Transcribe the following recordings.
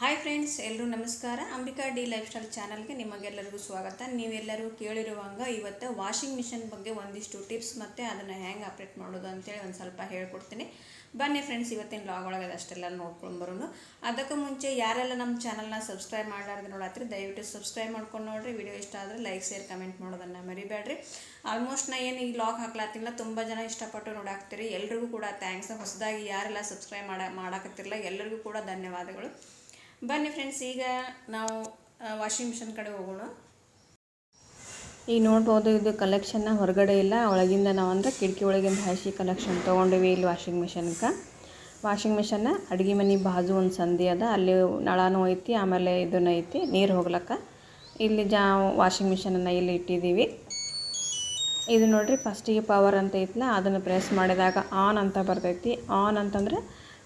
Hi friends ಎಲ್ಲರೂ ನಮಸ್ಕಾರ. Ambika D life style ಚಾನಲ್ಗೆ ನಿಮಗೆಲ್ಲರಿಗೂ ಸ್ವಾಗತ. ನೀವೆಲ್ಲರೂ ಕೇಳಿರುವಾಗ ಇವತ್ತು ವಾಷಿಂಗ್ ಮಿಷಿನ್ ಬಗ್ಗೆ ಒಂದಿಷ್ಟು ಟಿಪ್ಸ್ ಮತ್ತು ಅದನ್ನು ಹೆಂಗೆ ಆಪ್ರೇಟ್ ಮಾಡೋದು ಅಂತೇಳಿ ಒಂದು ಸ್ವಲ್ಪ ಹೇಳ್ಕೊಡ್ತೀನಿ. ಬನ್ನಿ ಫ್ರೆಂಡ್ಸ್ ಇವತ್ತಿನ ಲಾಗ್ ಒಳಗೆ ಅಷ್ಟೆಲ್ಲ ನೋಡ್ಕೊಂಡು ಬರೋನು ಅದಕ್ಕೂ ಮುಂಚೆ ಯಾರೆಲ್ಲ ನಮ್ಮ ಚಾನಲ್ನ ಸಬ್ಸ್ಕ್ರೈಬ್ ಮಾಡಲಾರ್ದು ನೋಡತ್ರಿ, ದಯವಿಟ್ಟು ಸಬ್ಸ್ಕ್ರೈಬ್ ಮಾಡ್ಕೊಂಡು ನೋಡ್ರಿ. ವಿಡಿಯೋ ಇಷ್ಟ ಆದರೆ ಲೈಕ್ ಶೇರ್ ಕಮೆಂಟ್ ಮಾಡೋದನ್ನು ಮರಿಬೇಡ್ರಿ ಆಲ್ಮೋಸ್ಟ್ ನಾ ಏನು ಈ ಲಾಗ್ ಹಾಕ್ಲಾತಿಲ್ಲ, ತುಂಬ ಜನ ಇಷ್ಟಪಟ್ಟು ನೋಡಾಕ್ತೀರಿ. ಎಲ್ರಿಗೂ ಕೂಡ ಥ್ಯಾಂಕ್ಸ್ ಹೊಸದಾಗಿ ಯಾರೆಲ್ಲ ಸಬ್ಸ್ಕ್ರೈಬ್ ಮಾಡ ಮಾಡಾಕತ್ತಿರಲ್ಲ ಎಲ್ಲರಿಗೂ ಕೂಡ ಧನ್ಯವಾದಗಳು. ಬನ್ನಿ ಫ್ರೆಂಡ್ಸ್ ಈಗ ನಾವು ವಾಷಿಂಗ್ ಮಿಷಿನ್ ಕಡೆ ಹೋಗೋಣ. ಈಗ ನೋಡ್ಬೋದು, ಇದು ಕಲೆಕ್ಷನ್ನ ಹೊರಗಡೆ ಇಲ್ಲ. ಒಳಗಿಂದ ನಾವು ಅಂದ್ರೆ ಕಿಟಕಿ ಒಳಗಿಂದ ಹಾಸಿ ಕಲೆಕ್ಷನ್ ತೊಗೊಂಡಿವಿ ಇಲ್ಲಿ ವಾಷಿಂಗ್ ಮಿಷನ್ಗೆ ವಾಷಿಂಗ್ ಮಿಷನ್ನ ಅಡುಗೆ ಮನೆ ಬಾಜು ಒಂದು ಸಂದಿ ಅದ. ಅಲ್ಲಿ ನಳನೂ ಐತಿ, ಆಮೇಲೆ ಇದನ್ನು ಐತಿ, ನೀರು ಹೋಗ್ಲಕ್ಕ. ಇಲ್ಲಿ ಜಾ ವಾಷಿಂಗ್ ಮಿಷಿನನ್ನು ಇಲ್ಲಿ ಇಟ್ಟಿದ್ದೀವಿ ಇದು ನೋಡಿರಿ ಫಸ್ಟಿಗೆ ಪವರ್ ಅಂತ ಐತಲ್ಲ ಅದನ್ನು ಪ್ರೆಸ್ ಮಾಡಿದಾಗ ಆನ್ ಅಂತ ಬರ್ತೈತಿ. ಆನ್ ಅಂತಂದ್ರೆ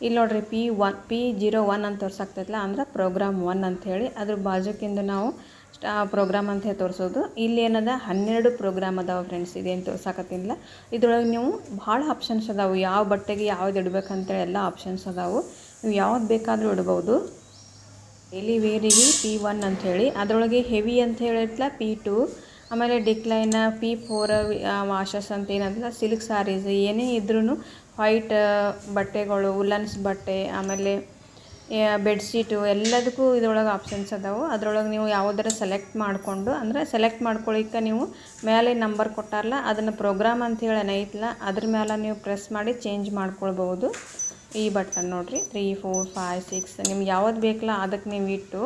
ಇಲ್ಲಿ ನೋಡ್ರಿ P one P zero one ಅಂತ ತೋರ್ಸಾಕ್ತೈತಲ್ಲ ಅಂದ್ರೆ ಪ್ರೋಗ್ರಾಮ್ ಒನ್ ಅಂಥೇಳಿ ಅದ್ರ ಬಾಜುಕಿಂದ ನಾವು ಪ್ರೋಗ್ರಾಮ್ ಅಂತ ಹೇಳಿ ತೋರಿಸೋದು. ಇಲ್ಲಿ ಏನದ? ಹನ್ನೆರಡು ಪ್ರೋಗ್ರಾಮ್ ಅದಾವೆ ಫ್ರೆಂಡ್ಸ್ ಇದೇನು ತೋರ್ಸಾಕತ್ತಿಲ್ಲ ಇದ್ರೊಳಗೆ ನೀವು ಭಾಳ ಆಪ್ಷನ್ಸ್ ಅದಾವೆ. ಯಾವ ಬಟ್ಟೆಗೆ ಯಾವ್ದು ಇಡ್ಬೇಕಂತೇಳಿ ಎಲ್ಲ ಆಪ್ಷನ್ಸ್ ಅದಾವೆ. ನೀವು ಯಾವ್ದು ಬೇಕಾದರೂ ಇಡ್ಬೋದು. ಡೈಲಿ ವೇರಿಗೆ ಪಿ ಒನ್ ಅಂಥೇಳಿ ಅದರೊಳಗೆ ಹೆವಿ ಅಂತ ಹೇಳಿಟ್ಲ ಪಿ ಟು ಆಮೇಲೆ ಡಿಕ್ಲೈನ ಪಿ ಫೋರ್ ವಾಷಸ್ ಅಂತ ಏನಂತ ಸಿಲ್ಕ್ ಸಾರೀಸ್ ಏನೇ ಇದ್ರೂ ವೈಟ್ ಬಟ್ಟೆಗಳು ಉಲ್ಲನ್ಸ್ ಬಟ್ಟೆ, ಆಮೇಲೆ ಬೆಡ್ಶೀಟು ಎಲ್ಲದಕ್ಕೂ ಇದ್ರೊಳಗೆ ಆಪ್ಷನ್ಸ್ ಅದಾವೆ. ಅದ್ರೊಳಗೆ ನೀವು ಯಾವುದರ ಸೆಲೆಕ್ಟ್ ಮಾಡಿಕೊಂಡು, ಅಂದರೆ ಸೆಲೆಕ್ಟ್ ಮಾಡ್ಕೊಳ್ಳಿಕ್ಕೆ ನೀವು ಮೇಲೆ ನಂಬರ್ ಕೊಟ್ಟಾರಲ್ಲ ಅದನ್ನು ಪ್ರೋಗ್ರಾಮ್ ಅಂತ ಹೇಳಿ ಏನೈತಲ್ಲ ಅದ್ರ ಮೇಲೆ ನೀವು ಪ್ರೆಸ್ ಮಾಡಿ ಚೇಂಜ್ ಮಾಡ್ಕೊಳ್ಬೋದು ಈ ಬಟನ್ ನೋಡಿರಿ ತ್ರೀ ಫೋರ್ ಫೈವ್ ಸಿಕ್ಸ್ ನಿಮ್ಗೆ ಯಾವ್ದು ಬೇಕಲ್ಲ ಅದಕ್ಕೆ ನೀವು ಇಟ್ಟು,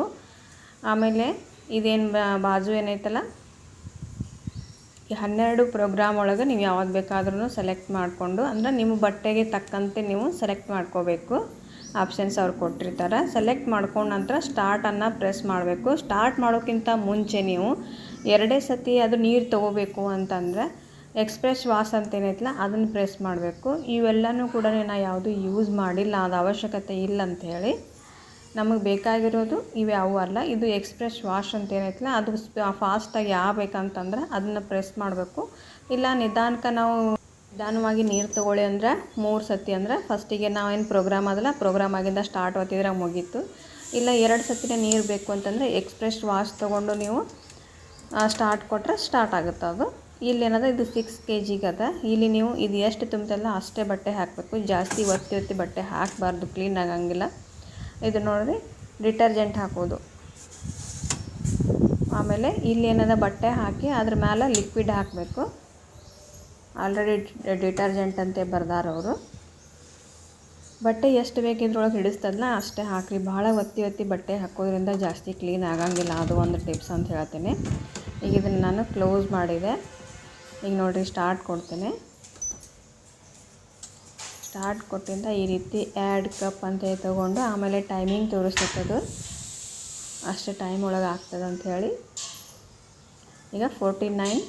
ಆಮೇಲೆ ಇದೇನು ಬಾಜು ಏನೈತಲ್ಲ ಈ ಹನ್ನೆರಡು ಪ್ರೋಗ್ರಾಮ್ ಒಳಗೆ ನೀವು ಯಾವ್ದು ಬೇಕಾದ್ರೂ ಸೆಲೆಕ್ಟ್ ಮಾಡಿಕೊಂಡು, ಅಂದರೆ ನಿಮ್ಮ ಬಟ್ಟೆಗೆ ತಕ್ಕಂತೆ ನೀವು ಸೆಲೆಕ್ಟ್ ಮಾಡ್ಕೋಬೇಕು. ಆಪ್ಷನ್ಸ್ ಅವ್ರು ಕೊಟ್ಟಿರ್ತಾರೆ. ಸೆಲೆಕ್ಟ್ ಮಾಡ್ಕೊಂಡ ನಂತರ ಸ್ಟಾರ್ಟನ್ನು ಪ್ರೆಸ್ ಮಾಡಬೇಕು. ಸ್ಟಾರ್ಟ್ ಮಾಡೋಕ್ಕಿಂತ ಮುಂಚೆ ನೀವು ಎರಡೇ ಸತಿ ಅದು ನೀರು ತೊಗೋಬೇಕು ಅಂತಂದರೆ ಎಕ್ಸ್ಪ್ರೆಸ್ ವಾಸ್ ಅಂತ ಏನೈತಲ್ಲ, ಅದನ್ನು ಪ್ರೆಸ್ ಮಾಡಬೇಕು. ಇವೆಲ್ಲನೂ ಕೂಡ ನಾನು ಯಾವುದು ಯೂಸ್ ಮಾಡಿಲ್ಲ, ಅದು ಅವಶ್ಯಕತೆ ಇಲ್ಲ ಅಂಥೇಳಿ ನಮಗೆ ಬೇಕಾಗಿರೋದು ಇವು ಯಾವ ಅಲ್ಲ. ಇದು ಎಕ್ಸ್ಪ್ರೆಸ್ ವಾಶ್ ಅಂತ ಏನೈತಲ್ಲ, ಅದು ಫಾಸ್ಟಾಗಿ ಯಾವ ಬೇಕಂತಂದ್ರೆ ಅದನ್ನು ಪ್ರೆಸ್ ಮಾಡಬೇಕು. ಇಲ್ಲ ನಿಧಾನಕ್ಕೆ ನಾವು ನಿಧಾನವಾಗಿ ನೀರು ತೊಗೊಳ್ಳಿ ಅಂದ್ರೆ ಮೂರು ಸತಿ ಅಂದ್ರೆ ಫಸ್ಟಿಗೆ ನಾವೇನು ಪ್ರೋಗ್ರಾಮ್ ಅದಲ್ಲ ಪ್ರೋಗ್ರಾಮ್ ಆಗಿಂದ ಸ್ಟಾರ್ಟ್ ಓದ್ತಿದ್ರೆ ಮುಗೀತು. ಇಲ್ಲ, ಎರಡು ಸತಿನೇ ನೀರು ಬೇಕು ಅಂತಂದರೆ ಎಕ್ಸ್ಪ್ರೆಸ್ ವಾಶ್ ತೊಗೊಂಡು ನೀವು ಸ್ಟಾರ್ಟ್ ಕೊಟ್ಟರೆ ಸ್ಟಾರ್ಟ್ ಆಗುತ್ತೆ ಅದು. ಇಲ್ಲಿ ಏನದ, ಇದು ಸಿಕ್ಸ್ ಕೆ ಜಿಗೆ ಇಲ್ಲಿ ನೀವು ಇದು ಎಷ್ಟು ತುಂಬುತ್ತಲ್ಲ ಅಷ್ಟೇ ಬಟ್ಟೆ ಹಾಕಬೇಕು. ಜಾಸ್ತಿ ಒತ್ತಿ ಒತ್ತಿ ಬಟ್ಟೆ ಹಾಕಬಾರ್ದು, ಕ್ಲೀನ್ ಆಗಂಗಿಲ್ಲ. ಇದು ನೋಡಿರಿ ಡಿಟರ್ಜೆಂಟ್ ಹಾಕೋದು. ಆಮೇಲೆ ಇಲ್ಲಿ ಏನದ ಬಟ್ಟೆ ಹಾಕಿ ಅದ್ರ ಮೇಲೆ ಲಿಕ್ವಿಡ್ ಹಾಕಬೇಕು. ಆಲ್ರೆಡಿ ಡಿಟರ್ಜೆಂಟ್ ಅಂತ ಬರ್ದಾರವರು ಬಟ್ಟೆ ಎಷ್ಟು ಬೇಕಿದ್ರೊಳಗೆ ಹಿಡಿಸ್ತದಲ್ಲ ಅಷ್ಟೇ ಹಾಕಿರಿ. ಭಾಳ ಒತ್ತಿ ಒತ್ತಿ ಬಟ್ಟೆ ಹಾಕೋದ್ರಿಂದ ಜಾಸ್ತಿ ಕ್ಲೀನ್ ಆಗಂಗಿಲ್ಲ. ಅದು ಒಂದು ಟಿಪ್ಸ್ ಅಂತ ಹೇಳ್ತೀನಿ. ಈಗ ಇದನ್ನು ನಾನು ಕ್ಲೋಸ್ ಮಾಡಿದೆ. ಈಗ ನೋಡಿರಿ ಸ್ಟಾರ್ಟ್ ಕೊಡ್ತೇನೆ. ಸ್ಟಾರ್ಟ್ ಕೊಟ್ಟಿಂದ ಈ ರೀತಿ ಎರಡು ಕಪ್ ಅಂತ ತೊಗೊಂಡು ಆಮೇಲೆ ಟೈಮಿಂಗ್ ತೋರಿಸ್ತೈತದು. ಅಷ್ಟು ಟೈಮ್ ಒಳಗೆ ಆಗ್ತದೆ ಅಂಥೇಳಿ ಈಗ ಫೋರ್ಟಿ ನೈನ್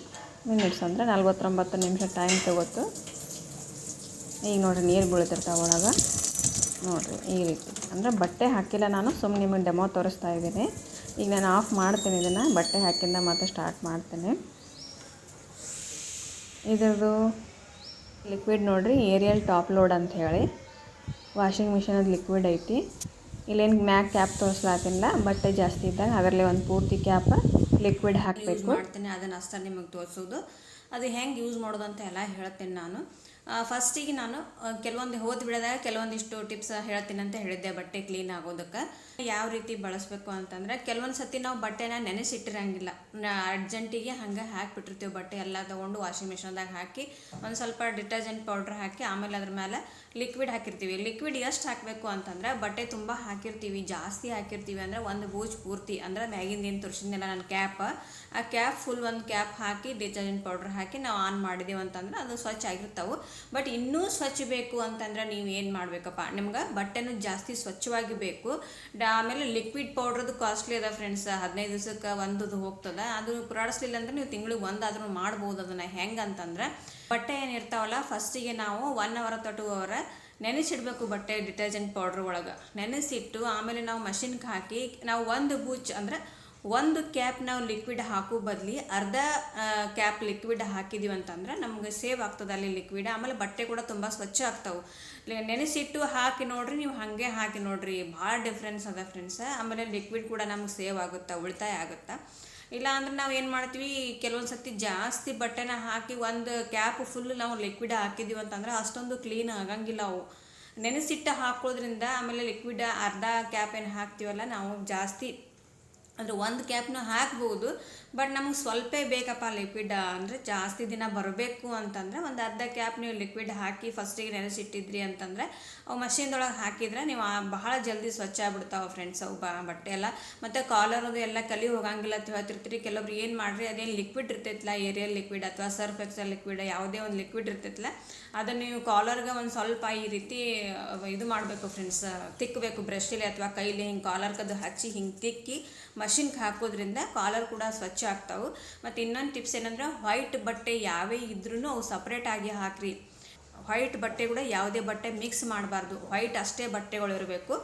ಮಿನಿಟ್ಸ್ ಅಂದರೆ ನಲ್ವತ್ತೊಂಬತ್ತು ನಿಮಿಷ ಟೈಮ್ ತೊಗೊತು. ಈಗ ನೋಡಿರಿ ನೀರು ಬೀಳ್ತಿರ್ತಾವೆ ಒಳಗೆ. ನೋಡಿರಿ ಈ ರೀತಿ. ಅಂದರೆ ಬಟ್ಟೆ ಹಾಕಿಲ್ಲ ನಾನು ಸುಮ್ಮನೆ ನಿಮಗೆ ಡೆಮೋ ತೋರಿಸ್ತಾ ಇದ್ದೀನಿ. ಈಗ ನಾನು ಆಫ್ ಮಾಡ್ತೀನಿ ಇದನ್ನು. ಬಟ್ಟೆ ಹಾಕಿಂದ ಮತ್ತೆ ಸ್ಟಾರ್ಟ್ ಮಾಡ್ತೇನೆ. ಇದ್ರದ್ದು ಲಿಕ್ವಿಡ್ ನೋಡಿರಿ ಏರಿಯಲ್ ಟಾಪ್ ಲೋಡ್ ಅಂತ ಹೇಳಿ. ವಾಷಿಂಗ್ ಮಿಷಿನದು ಲಿಕ್ವಿಡ್ ಐತಿ. ಇಲ್ಲೇನು ಮ್ಯಾಕ್ ಕ್ಯಾಪ್ ತೋರಿಸ್ಲಾತಿಲ್ಲ ಬಟ್ಟೆ ಜಾಸ್ತಿ ಇದ್ದಾಗ ಅದರಲ್ಲಿ ಒಂದು ಪೂರ್ತಿ ಕ್ಯಾಪ್ ಲಿಕ್ವಿಡ್ ಹಾಕಬೇಕು. ಮಾಡ್ತೀನಿ ಅದನ್ನು ಅಷ್ಟೇ ನಿಮಗೆ ತೋರಿಸೋದು. ಅದು ಹೆಂಗೆ ಯೂಸ್ ಮಾಡೋದು ಅಂತ ಎಲ್ಲ ಹೇಳ್ತೀನಿ ನಾನು. ಫಸ್ಟಿಗೆ ನಾನು ಕೆಲವೊಂದು ಹೋದ ಬಿಡದಾಗ ಕೆಲವೊಂದಿಷ್ಟು ಟಿಪ್ಸ್ ಹೇಳ್ತೀನಿ ಅಂತ ಹೇಳಿದ್ದೆ, ಬಟ್ಟೆ ಕ್ಲೀನ್ ಆಗೋದಕ್ಕೆ. ಯಾವ ರೀತಿ ಬಳಸಬೇಕು ಅಂತಂದ್ರೆ ಕೆಲವೊಂದು ಸತಿ ನಾವು ಬಟ್ಟೆನ ನೆನೆಸಿಟ್ಟಿರಂಗಿಲ್ಲ. ಅರ್ಜೆಂಟಿಗೆ ಹಂಗೆ ಹಾಕಿಬಿಟ್ಟಿರ್ತೀವಿ ಬಟ್ಟೆ ಎಲ್ಲ ತೊಗೊಂಡು ವಾಷಿಂಗ್ ಮಿಷನ್ದಾಗ ಹಾಕಿ, ಒಂದು ಸ್ವಲ್ಪ ಡಿಟರ್ಜೆಂಟ್ ಪೌಡ್ರ್ ಹಾಕಿ, ಆಮೇಲೆ ಅದ್ರ ಮೇಲೆ ಲಿಕ್ವಿಡ್ ಹಾಕಿರ್ತೀವಿ. ಲಿಕ್ವಿಡ್ ಎಷ್ಟು ಹಾಕಬೇಕು ಅಂತಂದ್ರೆ, ಬಟ್ಟೆ ತುಂಬ ಹಾಕಿರ್ತೀವಿ, ಜಾಸ್ತಿ ಹಾಕಿರ್ತೀವಿ ಅಂದರೆ ಒಂದು ಬೂಜ್ ಪೂರ್ತಿ, ಅಂದ್ರೆ ಮ್ಯಾಗಿಂದ ಏನು ತೋರಿಸಿದ್ನಲ್ಲ ನನ್ನ ಕ್ಯಾಪ್ ಆ ಕ್ಯಾಪ್ ಫುಲ್ ಒಂದು ಕ್ಯಾಪ್ ಹಾಕಿ ಡಿಟರ್ಜೆಂಟ್ ಪೌಡ್ರ್ ಹಾಕಿ, ನಾವು ಆನ್ ಮಾಡಿದೀವಿ ಅಂತಂದ್ರೆ ಅದು ಸ್ವಚ್ಛ ಆಗಿರ್ತಾವೆ. ಬಟ್ ಇನ್ನೂ ಸ್ವಚ್ಛ ಬೇಕು ಅಂತಂದ್ರೆ ನೀವು ಏನು ಮಾಡಬೇಕಪ್ಪ? ನಿಮ್ಗೆ ಬಟ್ಟೆನೂ ಜಾಸ್ತಿ ಸ್ವಚ್ಛವಾಗಿ ಬೇಕು. ಆಮೇಲೆ ಲಿಕ್ವಿಡ್ ಪೌಡ್ರದ್ದು ಕಾಸ್ಟ್ಲಿ ಅದ ಫ್ರೆಂಡ್ಸ್ ಹದಿನೈದು ದಿವಸಕ್ಕೆ ಒಂದು ಹೋಗ್ತದೆ. ಅದು ಪುರಾಡಿಸ್ಲಿಲ್ಲ ಅಂದ್ರೆ ನೀವು ತಿಂಗಳಿಗೆ ಒಂದಾದ್ರೂ ಮಾಡ್ಬೋದು ಅದನ್ನು. ಹೆಂಗೆ ಅಂತಂದ್ರೆ ಬಟ್ಟೆ ಏನಿರ್ತಾವಲ್ಲ ಫಸ್ಟಿಗೆ ನಾವು ಒನ್ ಅವರ್ ಅಥವಾ ಟೂ ಅವರ್ ನೆನೆಸಿಡ್ಬೇಕು ಬಟ್ಟೆ ಡಿಟರ್ಜೆಂಟ್ ಪೌಡ್ರ್ ಒಳಗೆ. ನೆನೆಸಿಟ್ಟು ಆಮೇಲೆ ನಾವು ಮಷಿನ್ಗೆ ಹಾಕಿ, ನಾವು ಒಂದು ಬೂಚ್ ಅಂದರೆ ಒಂದು ಕ್ಯಾಪ್ ನಾವು ಲಿಕ್ವಿಡ್ ಹಾಕೋ ಬದಲಿ ಅರ್ಧ ಕ್ಯಾಪ್ ಲಿಕ್ವಿಡ್ ಹಾಕಿದ್ದೀವಿ ಅಂತಂದ್ರೆ ನಮ್ಗೆ ಸೇವ್ ಆಗ್ತದೆ ಅಲ್ಲಿ ಲಿಕ್ವಿಡ್. ಆಮೇಲೆ ಬಟ್ಟೆ ಕೂಡ ತುಂಬ ಸ್ವಚ್ಛ ಆಗ್ತಾವೆ. ನೆನೆಸಿಟ್ಟು ಹಾಕಿ ನೋಡ್ರಿ, ನೀವು ಹಾಗೆ ಹಾಕಿ ನೋಡ್ರಿ. ಭಾಳ ಡಿಫ್ರೆನ್ಸ್ ಅದ ಫ್ರೆಂಡ್ಸ್ ಆಮೇಲೆ ಲಿಕ್ವಿಡ್ ಕೂಡ ನಮ್ಗೆ ಸೇವ್ ಆಗುತ್ತಾ, ಉಳಿತಾಯ ಆಗುತ್ತಾ? ಇಲ್ಲ ಅಂದ್ರೆ ನಾವು ಏನು ಮಾಡ್ತೀವಿ ಕೆಲವೊಂದು ಸತಿ ಜಾಸ್ತಿ ಬಟ್ಟೆನ ಹಾಕಿ ಒಂದು ಕ್ಯಾಪ್ ಫುಲ್ ನಾವು ಲಿಕ್ವಿಡ್ ಹಾಕಿದೀವಿ ಅಂತಂದ್ರೆ ಅಷ್ಟೊಂದು ಕ್ಲೀನ್ ಆಗಂಗಿಲ್ಲ ಅವು. ನೆನೆಸಿಟ್ಟು ಹಾಕೋದ್ರಿಂದ ಆಮೇಲೆ ಲಿಕ್ವಿಡ್ ಅರ್ಧ ಕ್ಯಾಪ್ ಏನು ಹಾಕ್ತೀವಲ್ಲ, ನಾವು ಜಾಸ್ತಿ ಅಂದರೆ ಒಂದು ಕ್ಯಾಪ್ನು ಹಾಕ್ಬೋದು ಬಟ್ ನಮಗೆ ಸ್ವಲ್ಪ ಬೇಕಪ್ಪ ಲಿಕ್ವಿಡ್ ಅಂದರೆ ಜಾಸ್ತಿ ದಿನ ಬರಬೇಕು ಅಂತಂದರೆ ಒಂದು ಅರ್ಧ ಕ್ಯಾಪ್ ನೀವು ಲಿಕ್ವಿಡ್ ಹಾಕಿ ಫಸ್ಟಿಗೆ ನೆನೆಸಿಟ್ಟಿದ್ರಿ ಅಂತಂದರೆ ಅವು ಮಷೀನ್ದೊಳಗೆ ಹಾಕಿದ್ರೆ ನೀವು ಬಹಳ ಜಲ್ದಿ ಸ್ವಚ್ಛ ಆಗ್ಬಿಡ್ತಾವೆ ಫ್ರೆಂಡ್ಸ್ ಅವು ಬಾ ಬಟ್ಟೆ ಎಲ್ಲ. ಮತ್ತು ಕಾಲರ್ ಅದು ಎಲ್ಲ ಕಲಿ ಹೋಗಂಗಿಲ್ಲ ಅಂತ ಹೇಳ್ತಿರ್ತೀರಿ. ಕೆಲವೊಬ್ರು ಏನು ಮಾಡಿರಿ, ಅದೇನು ಲಿಕ್ವಿಡ್ ಇರ್ತೈತಲ್ಲ ಏರಿಯಲ್ ಲಿಕ್ವಿಡ್ ಅಥವಾ ಸರ್ಫ್ ಎಕ್ಸಲ್ ಲಿಕ್ವಿಡ್ ಯಾವುದೇ ಒಂದು ಲಿಕ್ವಿಡ್ ಇರ್ತೈತಲ್ಲ ಅದನ್ನು ನೀವು ಕಾಲರ್ಗೆ ಒಂದು ಸ್ವಲ್ಪ ಈ ರೀತಿ ಇದು ಮಾಡಬೇಕು ಫ್ರೆಂಡ್ಸ್ ತಿಕ್ಕಬೇಕು ಬ್ರಷಲ್ಲಿ ಅಥವಾ ಕೈಲಿ ಹಿಂಗೆ ಕಾಲರ್ಗದು ಹಚ್ಚಿ ಹಿಂಗೆ ತಿಕ್ಕಿ ಮಷಿನ್ಗೆ ಹಾಕೋದ್ರಿಂದ ಕಾಲರ್ ಕೂಡ ಸ್ವಚ್ಛ ಆಗ್ತಾವೆ. ಮತ್ತು ಇನ್ನೊಂದು ಟಿಪ್ಸ್ ಏನಂದ್ರೆ ವೈಟ್ ಬಟ್ಟೆ ಯಾವೇ ಇದ್ರೂ ಅವು ಸಪ್ರೇಟ್ ಆಗಿ ಹಾಕ್ರಿ. ವೈಟ್ ಬಟ್ಟೆ ಕೂಡ ಯಾವುದೇ ಬಟ್ಟೆ ಮಿಕ್ಸ್ ಮಾಡಬಾರ್ದು. ವೈಟ್ ಅಷ್ಟೇ ಬಟ್ಟೆಗಳು ಇರಬೇಕು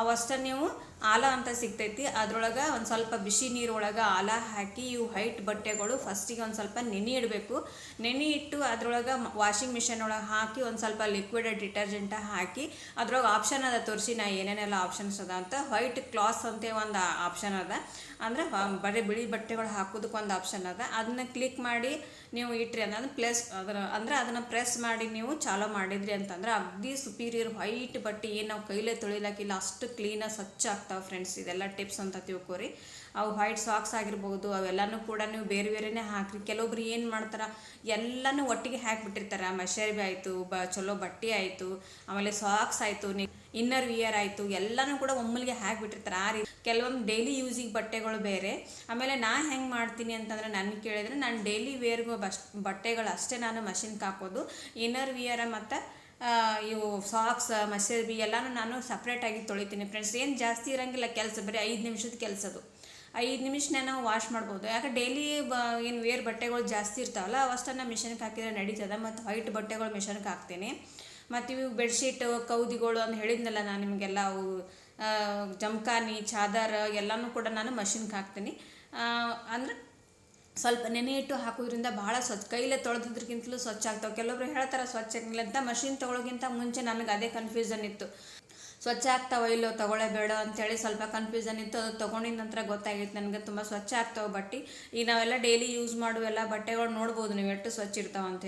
ಅವಷ್ಟೇ ನೀವು ಆಲ ಅಂತ ಸಿಗ್ತೈತಿ. ಅದ್ರೊಳಗೆ ಒಂದು ಸ್ವಲ್ಪ ಬಿಸಿ ನೀರೊಳಗೆ ಆಲ ಹಾಕಿ ಇವು ವೈಟ್ ಬಟ್ಟೆಗಳು ಫಸ್ಟಿಗೆ ಒಂದು ಸ್ವಲ್ಪ ನೆನೆ ಇಡಬೇಕು. ನೆನೆ ಇಟ್ಟು ಅದ್ರೊಳಗೆ ವಾಷಿಂಗ್ ಮಿಷಿನ್ ಒಳಗೆ ಹಾಕಿ ಒಂದು ಸ್ವಲ್ಪ ಲಿಕ್ವಿಡ್ ಡಿಟರ್ಜೆಂಟ ಹಾಕಿ ಅದ್ರೊಳಗೆ ಆಪ್ಷನ್ ಅದ ತೋರಿಸಿ, ನಾ ಏನೇನೆಲ್ಲ ಆಪ್ಷನ್ಸ್ ಅದ ಅಂತ. ವೈಟ್ ಕ್ಲಾಸ್ ಅಂತ ಒಂದು ಆಪ್ಷನ್ ಅದ. ಅಂದರೆ ಬರೀ ಬಿಳಿ ಬಟ್ಟೆಗಳು ಹಾಕೋದಕ್ಕೆ ಒಂದು ಆಪ್ಷನ್ ಅದ. ಅದನ್ನ ಕ್ಲಿಕ್ ಮಾಡಿ ನೀವು ಇಟ್ರಿ ಅಂದ್ರೆ ಪ್ಲಸ್ ಅದರ, ಅಂದ್ರೆ ಅದನ್ನು ಪ್ರೆಸ್ ಮಾಡಿ ನೀವು ಚಾಲೋ ಮಾಡಿದ್ರಿ ಅಂತಂದ್ರೆ ಅಗ್ದಿ ಸುಪೀರಿಯರ್ ವೈಟ್ ಬಟ್ಟೆ ಏನು ನಾವು ಕೈಲೇ ತೊಳಿಲಾಕಿಲ್ಲ ಅಷ್ಟು ಕ್ಲೀನಾಗಿ ಸ್ವಚ್ಛ ಆಗ್ತಾವೆ ಫ್ರೆಂಡ್ಸ್ ಇದೆಲ್ಲ ಟಿಪ್ಸ್ ಅಂತ ತಿಳ್ಕೊರಿ. ಅವು ವೈಟ್ ಸಾಕ್ಸ್ ಆಗಿರ್ಬೋದು, ಅವೆಲ್ಲನೂ ಕೂಡ ನೀವು ಬೇರೆ ಬೇರೆನೇ ಹಾಕ್ರಿ. ಕೆಲವೊಬ್ರು ಏನು ಮಾಡ್ತಾರೆ, ಎಲ್ಲನೂ ಒಟ್ಟಿಗೆ ಹಾಕಿಬಿಟ್ಟಿರ್ತಾರೆ. ಮಷರ್ಬಿ ಆಯಿತು, ಬ, ಚಲೋ ಬಟ್ಟೆ ಆಯಿತು, ಆಮೇಲೆ ಸಾಕ್ಸ್ ಆಯಿತು ಇನ್ನರ್ ವಿಯರ್ ಆಯಿತು, ಎಲ್ಲನೂ ಕೂಡ ಒಮ್ಮಲಿಗೆ ಹಾಕಿಬಿಟ್ಟಿರ್ತಾರೆ. ಆ ರೀತಿ ಕೆಲವೊಂದು ಡೈಲಿ ಯೂಸಿಗೆ ಬಟ್ಟೆಗಳು ಬೇರೆ. ಆಮೇಲೆ ನಾ ಹೆಂಗೆ ಮಾಡ್ತೀನಿ ಅಂತಂದರೆ ನನಗೆ ಕೇಳಿದ್ರೆ, ನಾನು ಡೈಲಿ ವೇರ್ಗೂ ಬಸ್, ಬಟ್ಟೆಗಳು ಅಷ್ಟೇ ನಾನು ಮಷಿನ್ಗೆ ಹಾಕೋದು. ಇನ್ನರ್ ವಿಯರ ಮತ್ತು ಇವು ಸಾಕ್ಸ್ ಮಸೇಬಿ ಎಲ್ಲನೂ ನಾನು ಸಪ್ರೇಟಾಗಿ ತೊಳಿತೀನಿ ಫ್ರೆಂಡ್ಸ್ ಏನು ಜಾಸ್ತಿ ಇರೋಂಗಿಲ್ಲ ಕೆಲಸ, ಬರೀ ಐದು ನಿಮಿಷದ ಕೆಲಸದು. ಐದು ನಿಮಿಷನೇ ನಾವು ವಾಶ್ ಮಾಡ್ಬೋದು. ಯಾಕೆ ಡೈಲಿ ಏನು ವೇರ್ ಬಟ್ಟೆಗಳು ಜಾಸ್ತಿ ಇರ್ತಾವಲ್ಲ, ಅವಷ್ಟನ್ನು ಮಿಷನ್ಗೆ ಹಾಕಿದ್ರೆ ನಡೀತದೆ. ಮತ್ತು ವೈಟ್ ಬಟ್ಟೆಗಳು ಮಿಷನ್ಗೆ ಹಾಕ್ತೀನಿ. ಮತ್ತು ಇವು ಬೆಡ್ಶೀಟ್ ಕೌದಿಗಳು ಅಂತ ಹೇಳಿದ್ನಲ್ಲ ನಾನು ನಿಮಗೆಲ್ಲ, ಅವು ಜಮ್ಕಾನಿ, ಚಾದರ್ ಎಲ್ಲನೂ ಕೂಡ ನಾನು ಮಷಿನ್ಗೆ ಹಾಕ್ತೀನಿ. ಅಂದ್ರೆ ಸ್ವಲ್ಪ ನೆನೆ ಇಟ್ಟು ಹಾಕೋದ್ರಿಂದ ಭಾಳ ಸ್ವಚ್ಛ ಕೈಲೇ ತೊಳೆದ್ರಕ್ಕಿಂತಲೂ ಸ್ವಚ್ಛ ಆಗ್ತಾವೆ. ಕೆಲವೊಬ್ರು ಹೇಳ್ತಾರೆ ಸ್ವಚ್ಛ ಆಗಿಲ್ಲ ಅಂತ ಮಷಿನ್ ತೊಗೊಳೋಕ್ಕಿಂತ ಮುಂಚೆ ನನಗೆ ಅದೇ ಕನ್ಫ್ಯೂಷನ್ ಇತ್ತು. ಸ್ವಚ್ಛ ಆಗ್ತಾವ ಇಲ್ಲೋ ತೊಗೊಳ್ಳೇಬೇಡ ಅಂತೇಳಿ ಸ್ವಲ್ಪ ಕನ್ಫ್ಯೂಷನ್ ಇತ್ತು. ಅದು ತೊಗೊಂಡಿದ ನಂತರ ಗೊತ್ತಾಗಿತ್ತು ನನಗೆ ತುಂಬ ಸ್ವಚ್ಛ ಆಗ್ತಾವೆ ಬಟ್ಟೆ. ಈಗ ನಾವೆಲ್ಲ ಡೈಲಿ ಯೂಸ್ ಮಾಡುವೆಲ್ಲ ಬಟ್ಟೆಗಳು ನೋಡ್ಬೋದು ನೀವು ಎಷ್ಟು ಸ್ವಚ್ಛ ಇರ್ತಾವೆ ಅಂತ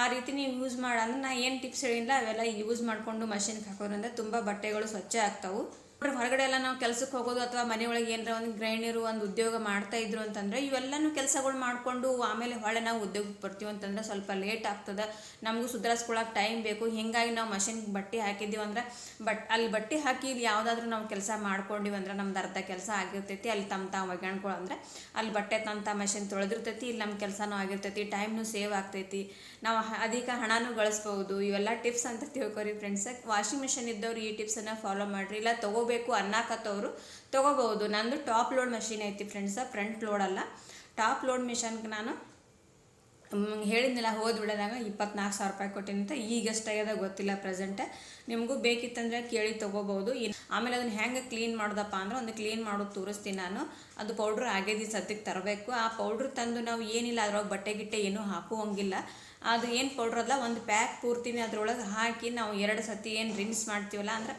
ಆ ರೀತಿ ನೀವು ಯೂಸ್ ಮಾಡಂದ್ರೆ ನಾ ಏನು ಟಿಪ್ಸ್ ಹೇಳಿಲ್ಲ ಅವೆಲ್ಲ ಯೂಸ್ ಮಾಡಿಕೊಂಡು ಮಷಿನ್ಗೆ ಹಾಕೋದ್ರಿಂದ ತುಂಬ ಬಟ್ಟೆಗಳು ಸ್ವಚ್ಛ ಆಗ್ತಾವೆ. ಹೊರಗಡೆ ಎಲ್ಲ ನಾವು ಕೆಲ್ಸಕ್ಕೆ ಹೋಗೋದು ಅಥವಾ ಮನೆಯೊಳಗೆ ಏನರ ಒಂದು ಗ್ರೈಂಡರು, ಒಂದು ಉದ್ಯೋಗ ಮಾಡ್ತಾ ಇದ್ರು ಅಂತಂದ್ರೆ ಇವೆಲ್ಲನೂ ಕೆಲಸಗಳು ಮಾಡಿಕೊಂಡು ಆಮೇಲೆ ಹೊಳೆ ನಾವು ಉದ್ಯೋಗಕ್ಕೆ ಬರ್ತೀವಿ ಅಂತಂದ್ರೆ ಸ್ವಲ್ಪ ಲೇಟ್ ಆಗ್ತದೆ. ನಮಗೂ ಸುಧಾರಿಸ್ಕೊಳಕ್ಕೆ ಟೈಮ್ ಬೇಕು. ಹೀಗಾಗಿ ನಾವು ಮಷಿನ್ಗೆ ಬಟ್ಟೆ ಹಾಕಿದ್ದೀವಿ ಅಂದ್ರೆ ಬಟ್ ಅಲ್ಲಿ ಬಟ್ಟೆ ಹಾಕಿ ಇಲ್ಲಿ ಯಾವುದಾದ್ರೂ ನಾವು ಕೆಲಸ ಮಾಡ್ಕೊಂಡಿವಿ ಅಂದ್ರೆ ನಮ್ದು ಅರ್ಧ ಕೆಲಸ ಆಗಿರ್ತೈತಿ. ಅಲ್ಲಿ ತಮ್ಮ ತಾವು ಅಂದ್ರೆ ಅಲ್ಲಿ ಬಟ್ಟೆ ತಂತ ಮಷಿನ್ ತೊಳೆದಿರ್ತೈತಿ. ಇಲ್ಲಿ ನಮ್ಮ ಕೆಲಸನೂ ಆಗಿರ್ತೈತಿ. ಟೈಮ್ನು ಸೇವ್ ಆಗ್ತೈತಿ. ನಾವು ಅಧಿಕ ಹಣನೂ ಗಳಿಸ್ಬೋದು. ಇವೆಲ್ಲ ಟಿಪ್ಸ್ ಅಂತ ತಿಳ್ಕೊರಿ ಫ್ರೆಂಡ್ಸ್ ವಾಷಿಂಗ್ ಮಿಷಿನ್ ಇದ್ದವ್ರು ಈ ಟಿಪ್ಸನ್ನು ಫಾಲೋ ಮಾಡಿರಿ. ಇಲ್ಲ ತೊಗೋಬೇಕು ಅನ್ನಕತ್ತವರು ತೊಗೋಬೋದು ನಂದು ಟಾಪ್ ಲೋಡ್ ಮೆಷಿನ್ ಐತಿ ಫ್ರೆಂಡ್ಸ ಫ್ರಂಟ್ ಲೋಡ್ ಅಲ್ಲ. ಟಾಪ್ ಲೋಡ್ ಮಿಷನ್ಗೆ ನಾನು ಹೇಳಿದ್ನಲ್ಲ, ಹೋದ ಬಿಡೋದಾಗ ಇಪ್ಪತ್ನಾಲ್ಕು ಸಾವಿರ ರೂಪಾಯಿ ಕೊಟ್ಟಿನಿ ಅಂತ. ಈಗ ಎಷ್ಟಾಗ್ಯದ ಗೊತ್ತಿಲ್ಲ ಪ್ರೆಸೆಂಟ್ ನಿಮಗೂ ಬೇಕಿತ್ತಂದ್ರೆ ಕೇಳಿ ತೊಗೋಬೋದು ಆಮೇಲೆ ಅದನ್ನ ಹೆಂಗೆ ಕ್ಲೀನ್ ಮಾಡ್ದಪ್ಪ ಅಂದ್ರೆ ಒಂದು ಕ್ಲೀನ್ ಮಾಡೋದು ತೋರಿಸ್ತೀನಿ ನಾನು. ಅದು ಪೌಡ್ರ್ ಆಗೇದಿ ಸದ್ಯಕ್ಕೆ ತರಬೇಕು. ಆ ಪೌಡ್ರ್ ತಂದು ನಾವು ಏನಿಲ್ಲ, ಅದ್ರೊಳಗೆ ಬಟ್ಟೆ ಗಿಟ್ಟೆ ಏನೂ ಹಾಕುವಂಗಿಲ್ಲ. ಅದು ಏನು ಪೌಡ್ರ್ ಅದಲ್ಲ ಒಂದು ಪ್ಯಾಕ್ ಪೂರ್ತಿನೇ ಅದ್ರೊಳಗೆ ಹಾಕಿ ನಾವು ಎರಡು ಸತಿ ಏನು ರಿನ್ಸ್ ಮಾಡ್ತೀವಲ್ಲ ಅಂದ್ರೆ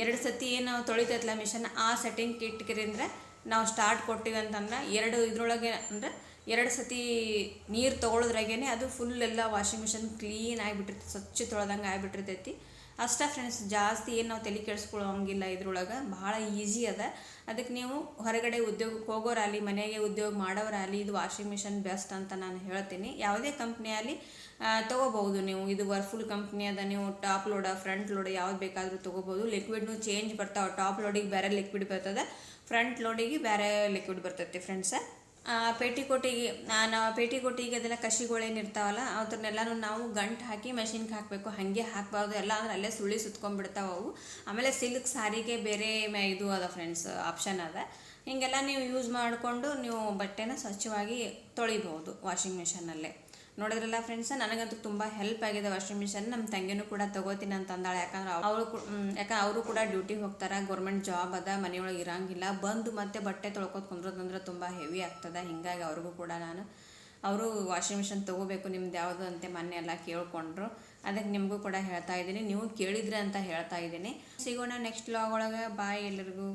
ಎರಡು ಸತಿ ಏನು ನಾವು ತೊಳಿತೈತಲ್ಲ ಮಿಷನ್, ಆ ಸೆಟ್ಟಿಂಗ್ ಇಟ್ಕಿರಿಂದ ನಾವು ಸ್ಟಾರ್ಟ್ ಕೊಟ್ಟಿವಿ ಅಂತಂದ್ರೆ ಎರಡು ಇದ್ರೊಳಗೆ ಅಂದರೆ ಎರಡು ಸತಿ ನೀರು ತೊಗೊಳೋದ್ರಾಗೇ ಅದು ಫುಲ್ ಎಲ್ಲ ವಾಷಿಂಗ್ ಮಿಷನ್ ಕ್ಲೀನ್ ಆಗಿಬಿಟ್ಟಿರ್ತೈತಿ ಸ್ವಚ್ಛ ತೊಳೆದಂಗೆ ಆಗಿಬಿಟ್ಟಿರ್ತೈತಿ. ಅಷ್ಟೇ ಫ್ರೆಂಡ್ಸ್ ಜಾಸ್ತಿ ಏನು ನಾವು ತಲೆ ಕೆಡಿಸ್ಕೊಳ್ಳೋಂಗಿಲ್ಲ ಇದ್ರೊಳಗೆ, ಭಾಳ ಈಸಿ ಅದ. ಅದಕ್ಕೆ ನೀವು ಹೊರಗಡೆ ಉದ್ಯೋಗಕ್ಕೆ ಹೋಗೋರಾಗಲಿ, ಮನೆಗೆ ಉದ್ಯೋಗ ಮಾಡೋರಾಗಲಿ, ಇದು ವಾಷಿಂಗ್ ಮಿಷನ್ ಬೆಸ್ಟ್ ಅಂತ ನಾನು ಹೇಳ್ತೀನಿ. ಯಾವುದೇ ಕಂಪ್ನಿಯಲ್ಲಿ ತೊಗೋಬೋದು ನೀವು. ಇದು ವರ್ಫುಲ್ ಕಂಪ್ನಿ ಅದ, ನೀವು ಟಾಪ್ ಲೋಡ ಫ್ರಂಟ್ ಲೋಡ ಯಾವ್ದು ಬೇಕಾದರೂ ತೊಗೋಬೋದು ಲಿಕ್ವಿಡ್ನು ಚೇಂಜ್ ಬರ್ತಾವೆ ಟಾಪ್ ಲೋಡಿಗೆ ಬೇರೆ ಲಿಕ್ವಿಡ್ ಬರ್ತದೆ ಫ್ರಂಟ್ ಲೋಡಿಗೆ ಬೇರೆ ಲಿಕ್ವಿಡ್ ಬರ್ತೈತಿ ಫ್ರೆಂಡ್ಸ ಪೇಟಿಕೋಟಿಗೆ ನಾವು ಪೇಟಿಕೋಟಿಗೆ ಅದೆಲ್ಲ ಕಸಿಗಳೇನು ಇರ್ತಾವಲ್ಲ ಅದನ್ನೆಲ್ಲನೂ ನಾವು ಗಂಟು ಹಾಕಿ ಮೆಷಿನ್ಗೆ ಹಾಕಬೇಕು, ಹಾಗೆ ಹಾಕಬಾರ್ದು, ಎಲ್ಲ ಅಂದ್ರೆ ಅಲ್ಲೇ ಸುಳಿ ಸುತ್ಕೊಂಡ್ಬಿಡ್ತಾವೆ ಅವು. ಆಮೇಲೆ ಸಿಲ್ಕ್ ಸಾರಿಗೆ ಬೇರೆ ಇದು ಅದ ಫ್ರೆಂಡ್ಸ್, ಆಪ್ಷನ್ ಅದ. ಹೀಗೆಲ್ಲ ನೀವು ಯೂಸ್ ಮಾಡಿಕೊಂಡು ನೀವು ಬಟ್ಟೆನ ಸ್ವಚ್ಛವಾಗಿ ತೊಳಿಬೋದು ವಾಷಿಂಗ್ ಮಿಷನ್ನಲ್ಲೇ. ನೋಡಿದ್ರಲ್ಲ ಫ್ರೆಂಡ್ಸ್ ನನಗಂತೂ ತುಂಬ ಹೆಲ್ಪ್ ಆಗಿದೆ ವಾಷಿಂಗ್ ಮಿಷನ್ ನಮ್ಮ ತಂಗಿನೂ ಕೂಡ ತಗೋತೀನಿ ಅಂತಂದಾಳೆ ಯಾಕಂದ್ರೆ ಅವರು ಯಾಕಂದ್ರೆ ಅವರು ಕೂಡ ಡ್ಯೂಟಿಗೆ ಹೋಗ್ತಾರೆ ಗೌರ್ಮೆಂಟ್ ಜಾಬ್ ಅದ, ಮನೆಯೊಳಗೆ ಇರಂಗಿಲ್ಲ. ಬಂದು ಮತ್ತೆ ಬಟ್ಟೆ ತೊಳ್ಕೊತ ಕುಂದ್ರೋದಂದ್ರೆ ತುಂಬ ಹೆವಿ ಆಗ್ತದೆ. ಹಿಂಗಾಗಿ ಅವ್ರಿಗೂ ಕೂಡ ನಾನು ಅವರು ವಾಷಿಂಗ್ ಮಿಷನ್ ತೊಗೋಬೇಕು, ನಿಮ್ದು ಯಾವುದು ಅಂತ ಮೊನ್ನೆ ಎಲ್ಲ ಕೇಳ್ಕೊಂಡ್ರು. ಅದಕ್ಕೆ ನಿಮಗೂ ಕೂಡ ಹೇಳ್ತಾ ಇದ್ದೀನಿ. ನೀವು ಕೇಳಿದ್ರೆ ಅಂತ ಹೇಳ್ತಾ ಇದ್ದೀನಿ. ಸಿಗೋಣ ನೆಕ್ಸ್ಟ್ ಲಾಗ್ ಒಳಗೆ. ಬಾಯ್ ಎಲ್ಲರಿಗೂ.